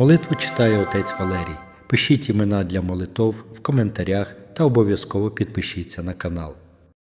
Молитву читає отець Валерій. Пишіть імена для молитов в коментарях та обов'язково підпишіться на канал.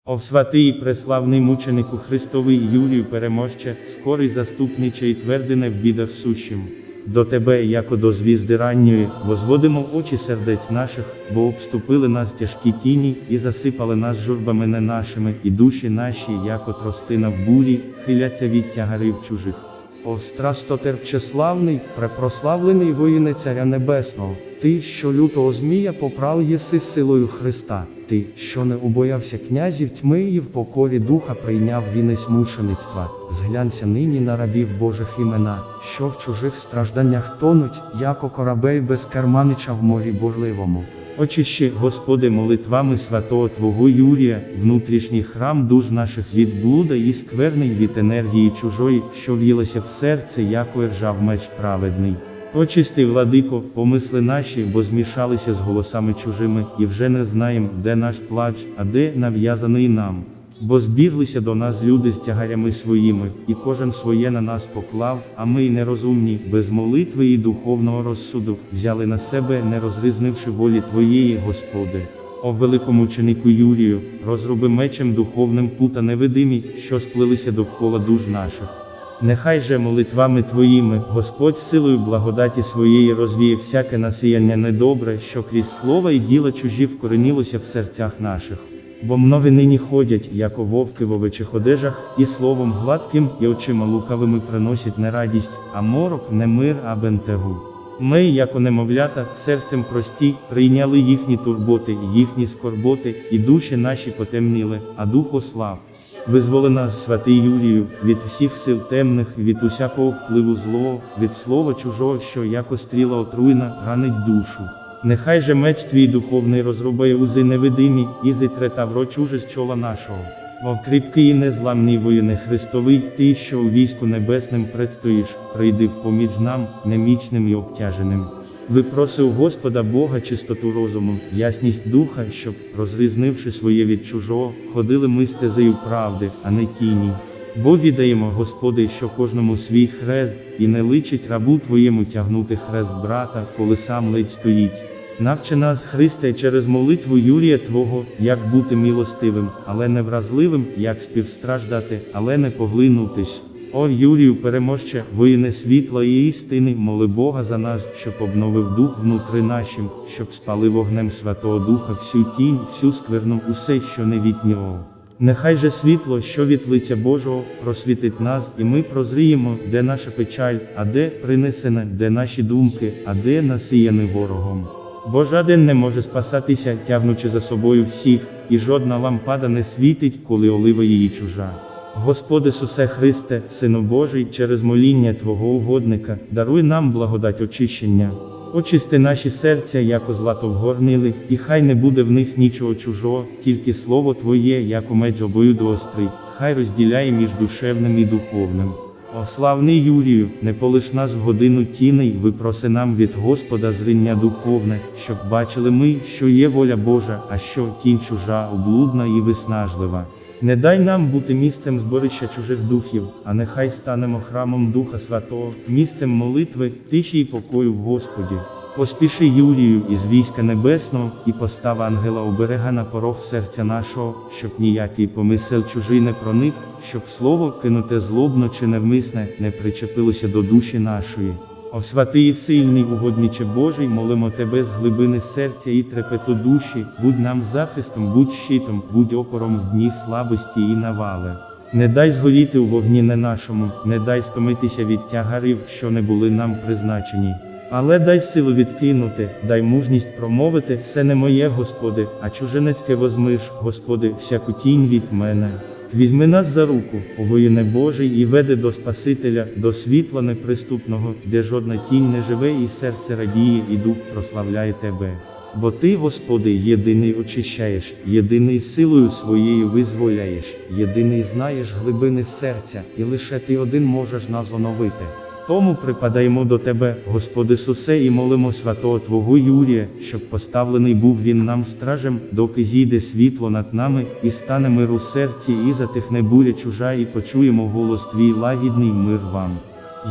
О святий і преславний мученику Христовий Юрію переможче, скорий заступниче і твердине в бідах сущим. До тебе, яко до звізди ранньої, возводимо очі сердець наших, бо обступили нас тяжкі тіні, і засипали нас журбами не нашими, і душі наші, яко тростина в бурі, хиляться від тягарів чужих. О страстотерпчеславний, препрославлений воїне Царя Небесного, ти, що лютого змія поправ єси силою Христа, ти, що не убоявся князів тьми і в покорі духа прийняв вінець мучеництва, зглянься нині на рабів Божих імена, що в чужих стражданнях тонуть, яко корабель без керманича в морі бурливому. Очищи, Господи, молитвами святого Твого Юрія, внутрішній храм душ наших від блуда і скверний від енергії чужої, що в'їлася в серце, як ржав меч праведний. Очисти, владико, помисли наші, бо змішалися з голосами чужими, і вже не знаєм, де наш плач, а де нав'язаний нам. Бо збіглися до нас люди з тягарями своїми, і кожен своє на нас поклав, а ми й нерозумні, без молитви і духовного розсуду, взяли на себе, не розризнивши волі Твоєї, Господи. О великому ученику Юрію, розруби мечем духовним пута невидимі, що сплелися довкола душ наших. Нехай же молитвами Твоїми, Господь силою благодаті своєї розвіє всяке насіяння недобре, що крізь слова і діла чужі вкоренілося в серцях наших. Бо mnowy нині ходять, яко вовки в овечих одежах, і словом гладким, і очима лукавими приносять не радість, а морок, не мир, а бентегу. Ми, яко немовлята, серцем прості, прийняли їхні турботи, їхні скорботи, і душі наші потемніли, а дух ослав. Визволи нас, святий Юрію, від всіх сил темних, від усякого впливу злого, від слова чужого, що яко стріла отруйна, ранить душу. Нехай же меч твій духовний розрубає узи невидимі, і зітре чуже з чола нашого. Мов кріпкий і незламний воїне Христовий, ти, що у війську небесним предстоїш, прийди в поміч нам, немічним і обтяженим. Випросив Господа Бога чистоту розуму, ясність духа, щоб, розрізнивши своє від чужого, ходили ми стезею правди, а не тіні. Бо відаємо, Господи, що кожному свій хрест, і не личить рабу Твоєму тягнути хрест брата, коли сам ледь стоїть. Навчи нас, Христе, через молитву Юрія Твого, як бути милостивим, але не вразливим, як співстраждати, але не поглинутись. О Юрію, переможче, воїне світла і істини, моли Бога за нас, щоб обновив дух внутри нашим, щоб спалив вогнем Святого Духа всю тінь, всю скверну, усе, що не від нього. Нехай же світло, що від лиця Божого, просвітить нас, і ми прозріємо, де наша печаль, а де принесена, де наші думки, а де насіяний ворогом. Бо жаден не може спасатися, тягнучи за собою всіх, і жодна лампада не світить, коли олива її чужа. Господи Сусе Христе, Сину Божий, через моління Твого угодника, даруй нам благодать очищення. Очисти наші серця, яко злато вгорнили, і хай не буде в них нічого чужого, тільки слово Твоє, яко меч обоюдоострий, хай розділяє між душевним і духовним. О славний Юрію, не полиш нас в годину тіней, випроси нам від Господа зріння духовне, щоб бачили ми, що є воля Божа, а що тінь чужа, облудна і виснажлива. Не дай нам бути місцем зборища чужих духів, а нехай станемо храмом Духа Святого, місцем молитви, тиші й покою в Господі. Поспіши Юрію із війська небесного, і постав ангела оберега на порог серця нашого, щоб ніякий помисел чужий не проник, щоб слово, кинуте злобно чи невмисне, не причепилося до душі нашої. О святий і сильний угодниче Божий, молимо тебе з глибини серця і трепету душі, будь нам захистом, будь щитом, будь опором в дні слабості і навали. Не дай згоріти у вогні не нашому, не дай стомитися від тягарів, що не були нам призначені. Але дай силу відкинути, дай мужність промовити, все не моє, Господи, а чужинецьке возмиш, Господи, всяку тінь від мене. Візьми нас за руку, о воїне Божий, і веди до Спасителя, до світла неприступного, де жодна тінь не живе, і серце радіє, і дух прославляє Тебе. Бо Ти, Господи, єдиний очищаєш, єдиний силою своєю визволяєш, єдиний знаєш глибини серця, і лише Ти один можеш нас оновити. Тому припадаємо до Тебе, Господи Сусе, і молимо святого Твого Юрія, щоб поставлений був він нам стражем, доки зійде світло над нами, і стане мир у серці, і затихне буря чужа, і почуємо голос Твій лагідний мир вам.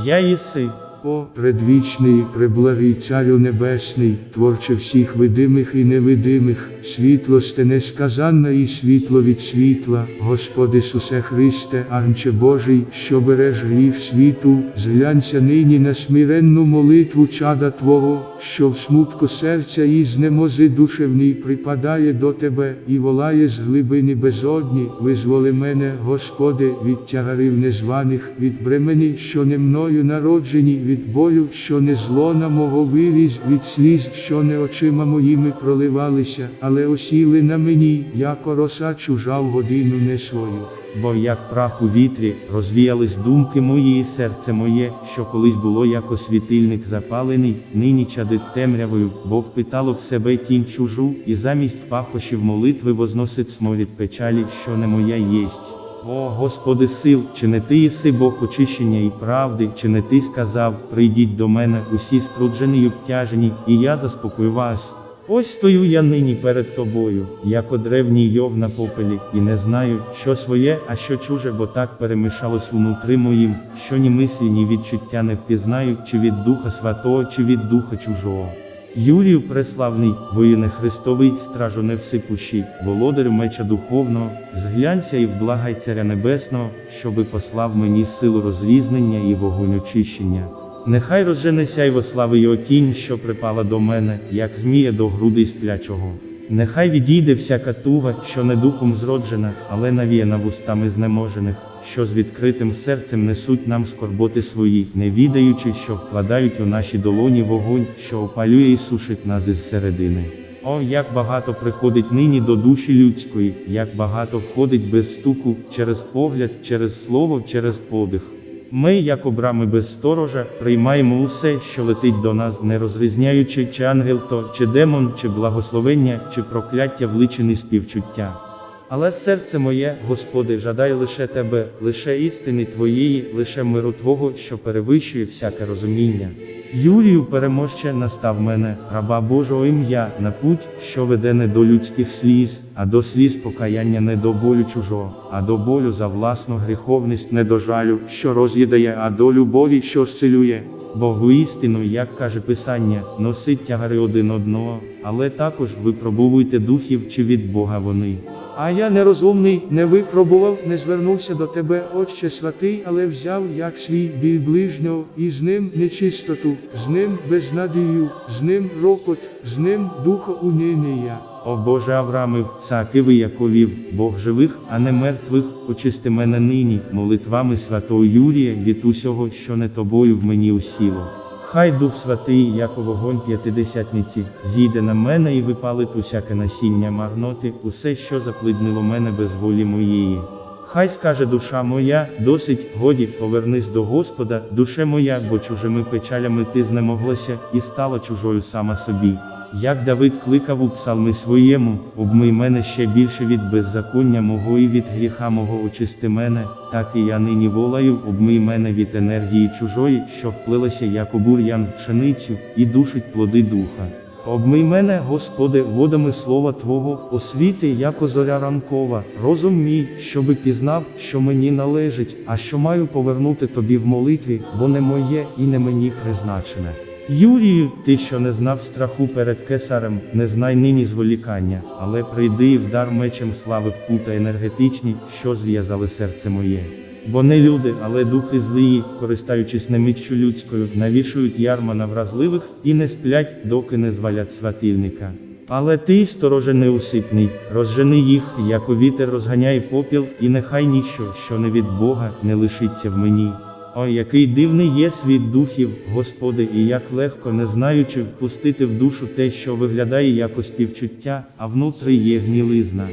Я єси, О, предвічний, преблагий Царю Небесний, творче всіх видимих і невидимих, світло сте несказанне і світло від світла, Господи Ісусе Христе, Анче Божий, що береш гріх світу, зглянься нині на смиренну молитву чада Твого, що в смутку серця і знемози душевній припадає до Тебе і волає з глибини безодні, визволи мене, Господи, від тягарів незваних, від бремені, що не мною народжені, від болю, що не злона мого виріз, від сліз, що не очима моїми проливалися, але осіли на мені, яко роса чужа в годину не свою. Бо як прах у вітрі, розвіялись думки мої і серце моє, що колись було як світильник запалений, нині чадить темрявою, бо впитало в себе тінь чужу, і замість пахощів молитви возносить смолід печалі, що не моя єсть. О, Господи сил, чи не ти єси Бог очищення і правди, чи не ти сказав, прийдіть до мене, усі струджені й обтяжені, і я заспокою вас. Ось стою я нині перед тобою, як древній йов на попелі, і не знаю, що своє, а що чуже, бо так перемішалось внутри моїм, що ні мислі, ні відчуття не впізнаю, чи від Духа Святого, чи від Духа чужого. Юрію преславний, воїне Христовий, стражу невсипущий, володарю меча духовного, зглянься і вблагай царя небесного, щоби послав мені силу розрізнення і вогонь очищення. Нехай розжене сяйво слави його тінь, що припала до мене, як змія до груди сплячого. Нехай відійде всяка туга, що не духом зроджена, але навіяна вустами знеможених, що з відкритим серцем несуть нам скорботи свої, не відаючи, що вкладають у наші долоні вогонь, що опалює і сушить нас із середини. О, як багато приходить нині до душі людської, як багато входить без стуку, через погляд, через слово, через подих. Ми, як обрами без сторожа, приймаємо усе, що летить до нас, не розрізняючи, чи ангел то, чи демон, чи благословення, чи прокляття вличений співчуття. Але серце моє, Господи, жадає лише Тебе, лише істини Твоєї, лише миру Твого, що перевищує всяке розуміння. Юрію переможче настав мене, раба Божого ім'я, на путь, що веде не до людських сліз, а до сліз покаяння не до болю чужого, а до болю за власну гріховність, не до жалю, що роз'їдає, а до любові, що зцілює. Бо воістину, як каже Писання, носить тягари один одного, але також випробовуйте духів, чи від Бога вони. А я нерозумний, не випробував, не звернувся до тебе, Отче святий, але взяв як свій біль ближнього, і з ним нечистоту, з ним безнадію, з ним рокот, з ним духа уніння. О Боже Аврамів, Саакиви Яковів, Бог живих, а не мертвих, очисти мене нині, молитвами святого Юрія від усього, що не тобою в мені усіло. Хай Дух Святий, як вогонь п'ятидесятниці, зійде на мене і випалить усяке насіння марноти, усе, що заплиднило мене без волі моєї. Хай скаже душа моя, досить, годі, повернись до Господа, душе моя, бо чужими печалями ти знемоглася і стала чужою сама собі. Як Давид кликав у псалмі своєму, обмий мене ще більше від беззаконня мого і від гріха мого очисти мене, так і я нині волаю, обмий мене від енергії чужої, що вплилася як обур'ян в пшеницю, і душить плоди духа. Обмий мене, Господи, водами слова Твого, освіти, як зоря ранкова, розум мій, щоби пізнав, що мені належить, а що маю повернути тобі в молитві, бо не моє і не мені призначене. Юрію, ти, що не знав страху перед кесарем, не знай нині зволікання, але прийди і вдар мечем слави в пута енергетичні, що зв'язали серце моє. Бо не люди, але духи злії, користаючись неміччю людською, навішують ярма на вразливих і не сплять, доки не звалять сватильника. Але ти, стороже неусипний, розжени їх, як у вітер розганяє попіл, і нехай ніщо, що не від Бога, не лишиться в мені. О, який дивний є світ духів, Господи, і як легко, не знаючи, впустити в душу те, що виглядає як співчуття, а внутрі є гнілизна.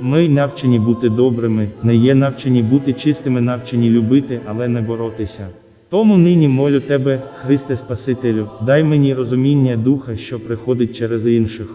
Ми навчені бути добрими, не є навчені бути чистими, навчені любити, але не боротися. Тому нині молю тебе, Христе Спасителю, дай мені розуміння духа, що приходить через інших.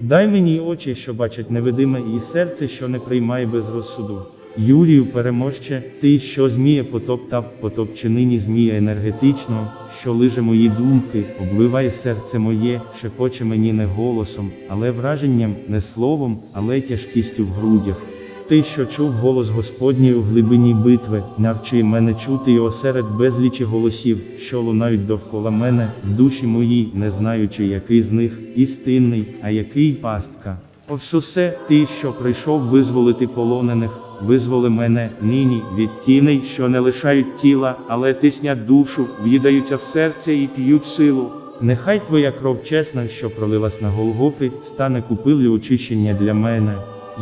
Дай мені очі, що бачать невидиме, і серце, що не приймає без розсуду. Юрію переможче, ти, що змія потоптав, потопчи нині змія енергетичного, що лиже мої думки, обливай серце моє, шепоче мені не голосом, але враженням, не словом, але тяжкістю в грудях. ти, що чув голос Господній у глибині битви, навчи мене чути його серед безлічі голосів, що лунають довкола мене, в душі моїй, не знаючи, який з них істинний, а який пастка. Овсусе, ти, що прийшов визволити полонених, визволи мене нині від тіней, що не лишають тіла, але тиснять душу, в'їдаються в серце і п'ють силу. Нехай твоя кров чесна, що пролилась на Голгофи, стане купиллю очищення для мене.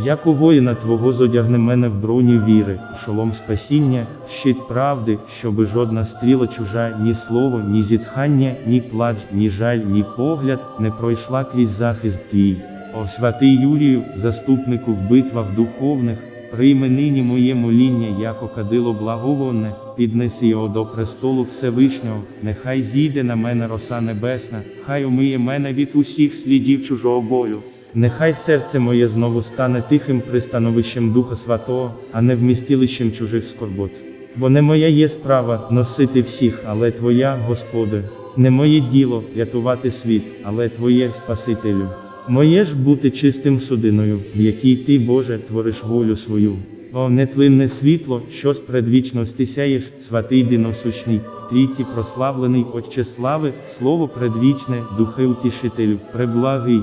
Як у воїна твого зодягне мене в броні віри, в шолом спасіння, в щит правди, щоби жодна стріла чужа, ні слово, ні зітхання, ні плач, ні жаль, ні погляд не пройшла крізь захист твій. О святий Юрію, заступнику в битвах духовних, прийми нині моє моління, яко кадило благовонне, піднеси його до престолу Всевишнього, нехай зійде на мене роса небесна, хай умиє мене від усіх слідів чужого болю. Нехай серце моє знову стане тихим пристановищем Духа Святого, а не вмістилищем чужих скорбот. Бо не моя є справа носити всіх, але Твоя, Господи, не моє діло рятувати світ, але Твоє Спасителю. Моє ж бути чистим судиною, в якій Ти, Боже, твориш волю свою. О, нетлинне світло, що з предвічності сяєш, святий диносущний, в трійці прославлений Отче слави, слово предвічне, духи утішителю, преблагий.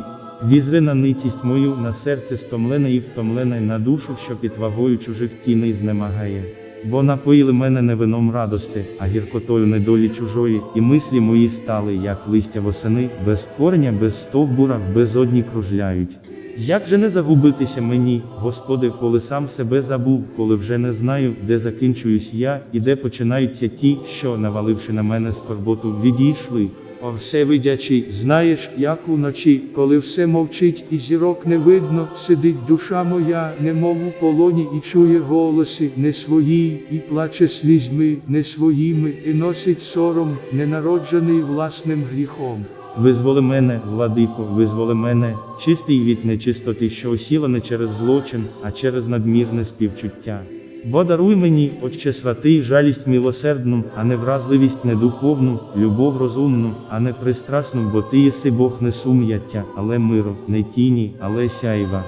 Візри на ницість мою, на серце стомлене і втомлене, на душу, що під вагою чужих тіней знемагає. Бо напоїли мене не вином радости, а гіркотою недолі чужої, і мислі мої стали, як листя восени, без корня, без стовбура, в безодні кружляють. Як же не загубитися мені, Господи, коли сам себе забув, коли вже не знаю, де закінчуюсь я, і де починаються ті, що, наваливши на мене скорботу, відійшли. О всевидячий, знаєш, як уночі, коли все мовчить і зірок не видно, сидить душа моя, немов у полоні, і чує голоси не свої, і плаче слізьми не своїми, і носить сором, ненароджений власним гріхом. Визволи мене, владико, визволи мене, чистий від нечистоти, що осіла не через злочин, а через надмірне співчуття. Бо даруй мені, Отче святий, жалість милосердну, а не вразливість недуховну, любов розумну, а не пристрасну, бо ти єси Бог не сум'яття, але миру, не тіні, але сяйва.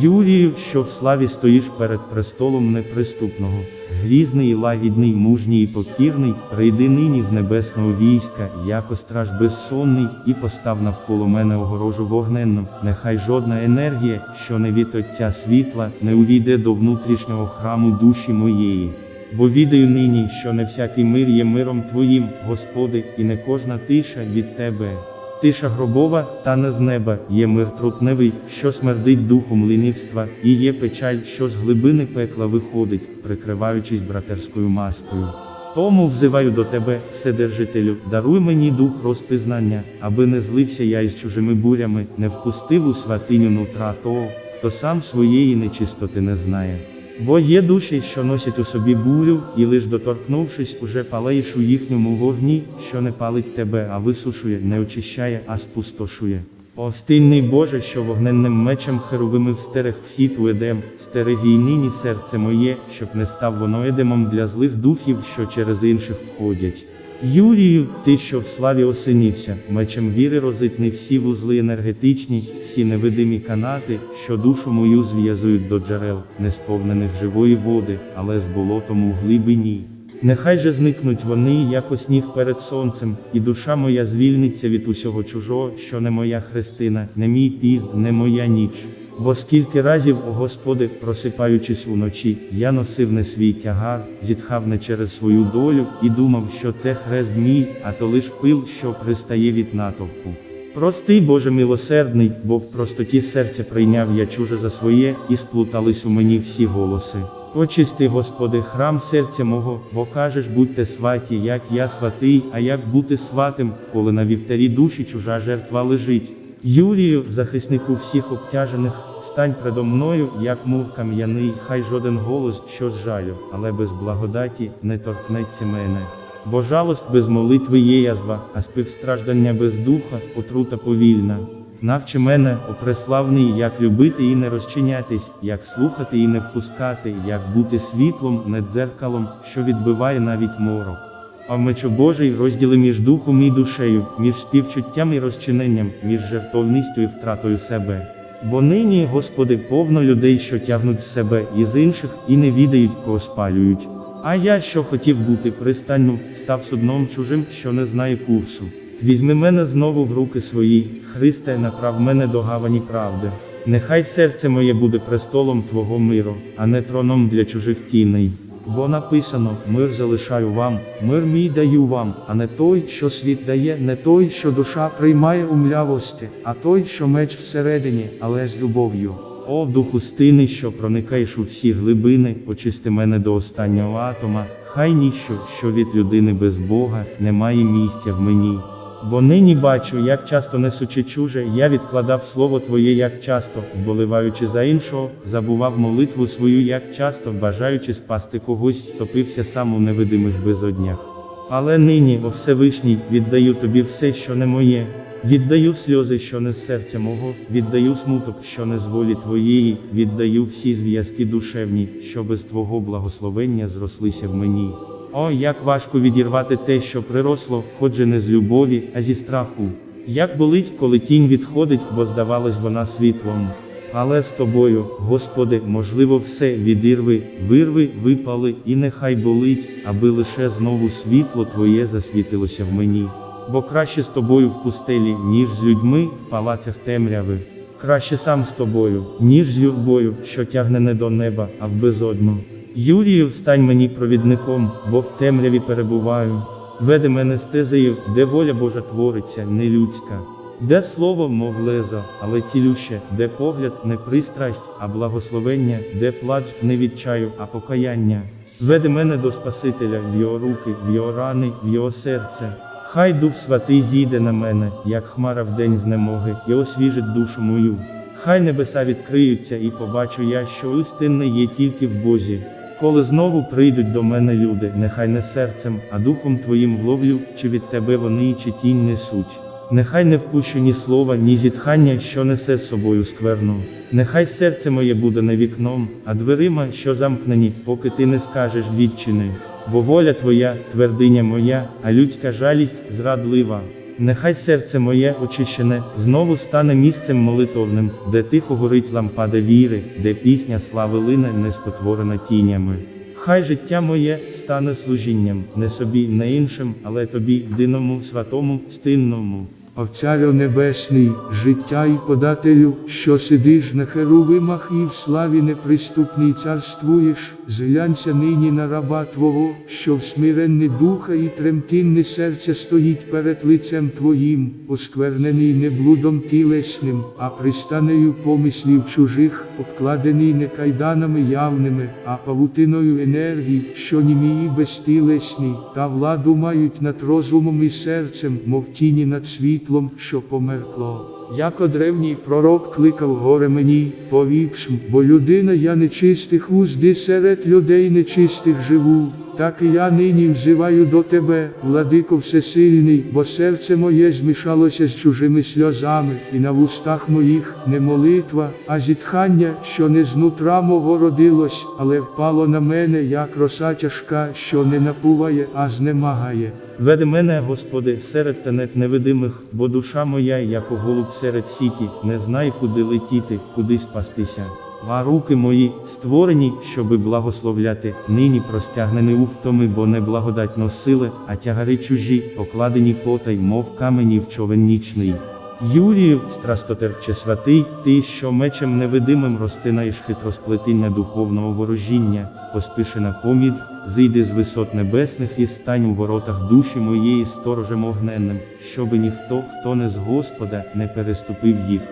Юрію, що в славі стоїш перед престолом неприступного, грізний і лагідний, мужній і покірний, прийди нині з небесного війська, яко страж безсонний, і постав навколо мене огорожу вогненну, нехай жодна енергія, що не від Отця світла, не увійде до внутрішнього храму душі моєї. Бо відаю нині, що не всякий мир є миром Твоїм, Господи, і не кожна тиша від Тебе. Тиша гробова, та не з неба, є мир трутневий, що смердить духом лінивства, і є печаль, що з глибини пекла виходить, прикриваючись братерською маскою. Тому взиваю до тебе, Вседержителю, даруй мені дух розпізнання, аби не злився я із чужими бурями, не впустив у святиню нутра того, хто сам своєї нечистоти не знає. Бо є душі, що носять у собі бурю, і лиш доторкнувшись, уже палаєш у їхньому вогні, що не палить тебе, а висушує, не очищає, а спустошує. О, стильний Боже, що вогненним мечем херовими встерег вхід у едем, стереги й нині серце моє, щоб не став воно едемом для злих духів, що через інших входять. Юрію, ти, що в славі осинівся, мечем віри розитни всі вузли енергетичні, всі невидимі канати, що душу мою зв'язують до джерел, не сповнених живої води, але з болотом у глибині. Нехай же зникнуть вони, як сніг перед сонцем, і душа моя звільниться від усього чужого, що не моя хрестина, не мій пізд, не моя ніч. Бо скільки разів, о Господи, просипаючись уночі, я носив не свій тягар, зітхав не через свою долю, і думав, що це хрест мій, а то лиш пил, що пристає від натовпу. Простий Боже милосердний, бо в простоті серця прийняв я чуже за своє, і сплутались у мені всі голоси. Очисти, Господи, храм серця мого, бо кажеш, будьте сваті, як я святий, а як бути сватим, коли на вівтарі душі чужа жертва лежить. Юрію, захиснику всіх обтяжених, стань предо мною, як мур кам'яний, хай жоден голос, що з жалю, але без благодаті не торкнеться мене. Бо жалость без молитви є язва, а співстраждання без духа, отрута повільна. Навчи мене, о преславний, як любити і не розчинятись, як слухати і не впускати, як бути світлом, не дзеркалом, що відбиває навіть морок. А мечо Божий розділи між духом і душею, між співчуттям і розчиненням, між жертовністю і втратою себе. Бо нині, Господи, повно людей, що тягнуть з себе із інших і не відають, кого спалюють. А я, що хотів бути пристанню, став судном чужим, що не знає курсу. Візьми мене знову в руки свої, Христе, направ мене до гавані правди. Нехай серце моє буде престолом Твого миру, а не троном для чужих тіней. Бо написано, мир залишаю вам, мир мій даю вам, а не той, що світ дає, не той, що душа приймає у млявості, а той, що меч всередині, але з любов'ю. О, духу стини, що проникаєш у всі глибини, очисти мене до останнього атома, хай ніщо, що від людини без Бога, не має місця в мені. Бо нині бачу, як часто несучи чуже, я відкладав слово Твоє, як часто, вболиваючи за іншого, забував молитву свою, як часто, бажаючи спасти когось, топився сам у невидимих безоднях. Але нині, о Всевишній, віддаю тобі все, що не моє. Віддаю сльози, що не з серця мого, віддаю смуток, що не з волі твоєї, віддаю всі зв'язки душевні, що без Твого благословення зрослися в мені. О, як важко відірвати те, що приросло, хоч же не з любові, а зі страху. Як болить, коли тінь відходить, бо здавалась вона світлом. Але з тобою, Господи, можливо, все відірви, вирви, випали, і нехай болить, аби лише знову світло Твоє засвітилося в мені. Бо краще з тобою в пустелі, ніж з людьми в палацях темряви. Краще сам з тобою, ніж з юрбою, що тягне не до неба, а в безодну. Юрію, стань мені провідником, бо в темряві перебуваю. Веди мене стезею, де воля Божа твориться, не людська. Де слово, мов лезо, але цілюще, де погляд, не пристрасть, а благословення, де плач не відчаю, а покаяння. Веди мене до Спасителя в його руки, в його рани, в його серце. Хай Дух Святий зійде на мене, як хмара в день знемоги, і освіжить душу мою. Хай небеса відкриються, і побачу я, що істинне є тільки в Бозі. Коли знову прийдуть до мене люди, нехай не серцем, а духом твоїм вловлю, чи від тебе вони, чи тінь несуть. Нехай не впущу ні слова, ні зітхання, що несе з собою скверну. Нехай серце моє буде не вікном, а дверима, що замкнені, поки ти не скажеш відчини. Бо воля твоя, твердиня моя, а людська жалість зрадлива. Нехай серце моє очищене знову стане місцем молитовним, де тихо горить лампада віри, де пісня слави лине не спотворена тінями. Хай життя моє стане служінням, не собі, не іншим, але тобі, єдиному, святому, стинному. Овцарю Небесний, життя і подателю, що сидиш на херувимах і в славі неприступній царствуєш, зглянься нині на раба Твого, що в смиренне духа і тремтінне серце стоїть перед лицем Твоїм, осквернений не блудом тілесним, а пристанею помислів чужих, обкладений не кайданами явними, а павутиною енергії, що німі і безтілесні, та владу мають над розумом і серцем, мов тіні над світлом, що померкло. Яко древній пророк кликав горе мені, повівши, бо людина я нечистих узди серед людей нечистих живу. Так і я нині взиваю до тебе, владико всесильний, бо серце моє змішалося з чужими сльозами, і на вустах моїх не молитва, а зітхання, що не знутра мого родилось, але впало на мене, як роса тяжка, що не напуває, а знемагає. Веди мене, Господи, серед тенет невидимих, бо душа моя, як голуб серед сіті, не знай куди летіти, куди спастися. А руки мої, створені, щоби благословляти, нині простягнені у втоми, бо не благодать носили, а тягари чужі, покладені потай, мов камені в човен нічний. Юрію, страстотерпче святий, ти, що мечем невидимим розтинаєш хитросплетіння духовного ворожіння, поспіши на поміч, зійди з висот небесних і стань у воротах душі моєї сторожем огненним, щоби ніхто, хто не з Господа, не переступив їх.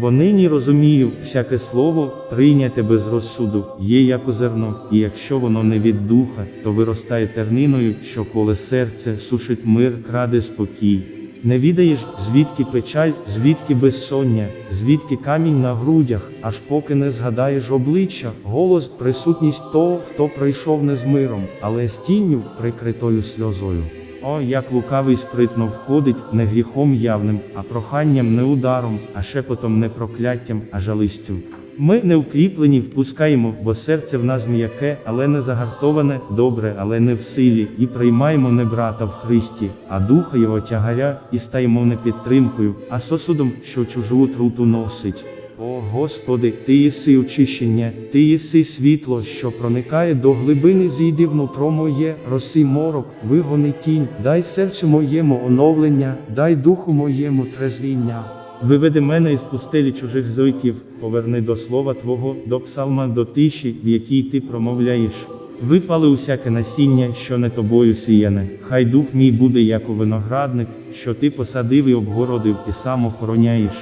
Бо нині розумію, всяке слово, прийняте без розсуду, є як зерно, і якщо воно не від духа, то виростає терниною, що коле серце сушить мир, краде спокій. Не відаєш, звідки печаль, звідки безсоння, звідки камінь на грудях, аж поки не згадаєш обличчя, голос, присутність того, хто прийшов не з миром, але з тінню, прикритою сльозою. О, як лукавий спритно входить не гріхом явним, а проханням не ударом, а шепотом не прокляттям, а жалистю. Ми не укріплені впускаємо, бо серце в нас м'яке, але не загартоване, добре, але не в силі, і приймаємо не брата в Христі, а духа його тягаря, і стаємо не підтримкою, а сосудом, що чужу отруту носить. О Господи, Ти єси очищення, Ти єси світло, що проникає до глибини, зійди внутро моє, роси морок, вигони тінь, дай серцю моєму оновлення, дай духу моєму трезвіння. Виведи мене із пустелі чужих зойків, поверни до слова Твого, до псалма, до тиші, в якій ти промовляєш. Випали усяке насіння, що не тобою сіяне. Хай дух мій буде, як у виноградник, що ти посадив і обгородив, і сам охороняєш.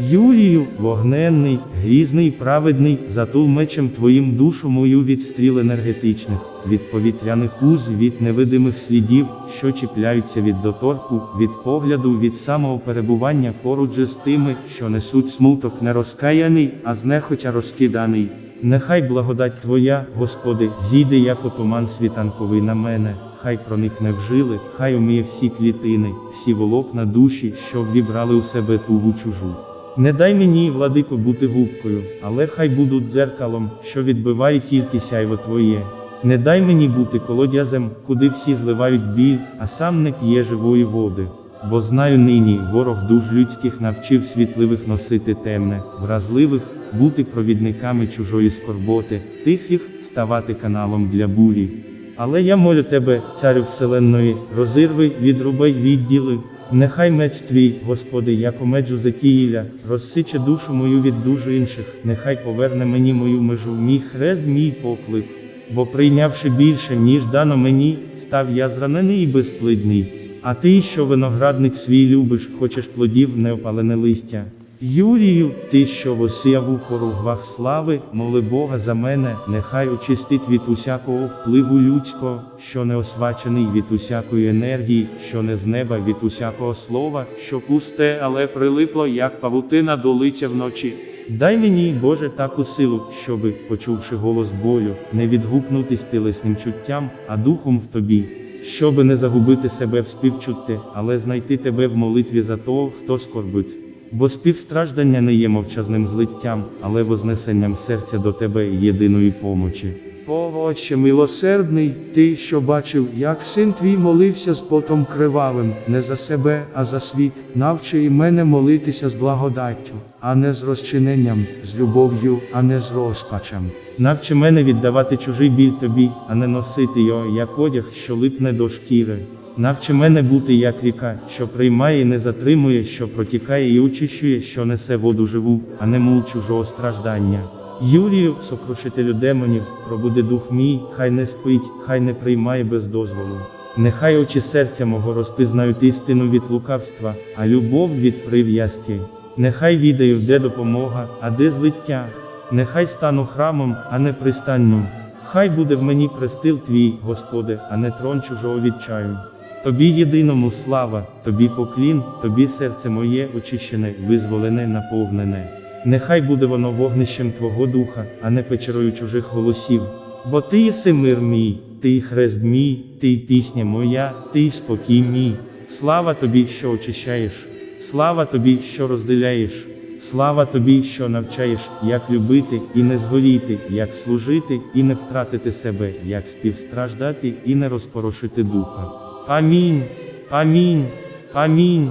Юрію, вогненний, грізний, праведний, затул мечем твоїм душу мою від стріл енергетичних, від повітряних уз, від невидимих слідів, що чіпляються від доторку, від погляду, від самого перебування поруч з тими, що несуть смуток не розкаяний, а знехотя розкиданий. Нехай благодать Твоя, Господи, зійде як отуман світанковий на мене, хай проникне в жили, хай умиє всі клітини, всі волокна душі, що ввібрали у себе тугу чужу. Не дай мені, владико, бути губкою, але хай буду дзеркалом, що відбиває тільки сяйво Твоє. Не дай мені бути колодязем, куди всі зливають біль, а сам не п'є живої води. Бо знаю нині, ворог душ людських навчив світливих носити темне, вразливих, бути провідниками чужої скорботи, тихих ставати каналом для бурі. Але я молю тебе, царю вселенної, розірви, відрубай відділи. Нехай меч твій, Господи, як у меджу Закіїля, розсиче душу мою від дуже інших, нехай поверне мені мою межу, мій хрест, мій поклик. Бо прийнявши більше, ніж дано мені, став я зранений і безплидний. А ти, що виноградник свій любиш, хочеш плодів неопалене листя. Юрію, ти, що восіяв у хоругвах слави, моли Бога за мене, нехай очистить від усякого впливу людського, що не освачений від усякої енергії, що не з неба від усякого слова, що пусте, але прилипло, як павутина до лиця вночі. Дай мені, Боже, таку силу, щоби, почувши голос болю, не відгукнутись тілесним чуттям, а духом в тобі. Щоби не загубити себе в співчутті, але знайти тебе в молитві за того, хто скорбить. Бо співстраждання не є мовчазним злиттям, але вознесенням серця до тебе єдиної помочі. О, Отче милосердний, ти, що бачив, як син твій молився з потом кривавим, не за себе, а за світ, навчи і мене молитися з благодаттю, а не з розчиненням, з любов'ю, а не з розпачем. Навчи мене віддавати чужий біль тобі, а не носити його, як одяг, що липне до шкіри. Навчи мене бути як ріка, що приймає і не затримує, що протікає і очищує, що несе воду живу, а не мул чужого страждання. Юрію, сокрушителю демонів, пробуди дух мій, хай не спить, хай не приймає без дозволу. Нехай очі серця мого розпізнають істину від лукавства, а любов від прив'язки. Нехай відаю, де допомога, а де злиття. Нехай стану храмом, а не пристанню. Хай буде в мені престил твій, Господи, а не трон чужого відчаю. Тобі єдиному слава, тобі поклін, тобі серце моє очищене, визволене, наповнене. Нехай буде воно вогнищем Твого духа, а не печерою чужих голосів. Бо ти єси мир мій, ти хрест мій, ти пісня моя, ти спокій мій. Слава тобі, що очищаєш, слава тобі, що розділяєш. Слава тобі, що навчаєш, як любити і не згоріти, як служити і не втратити себе, як співстраждати і не розпорошити духа. Амінь. Амінь. Амінь.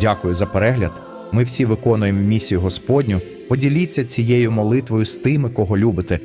Дякую за перегляд. Ми всі виконуємо місію Господню. Поділіться цією молитвою з тими, кого любите,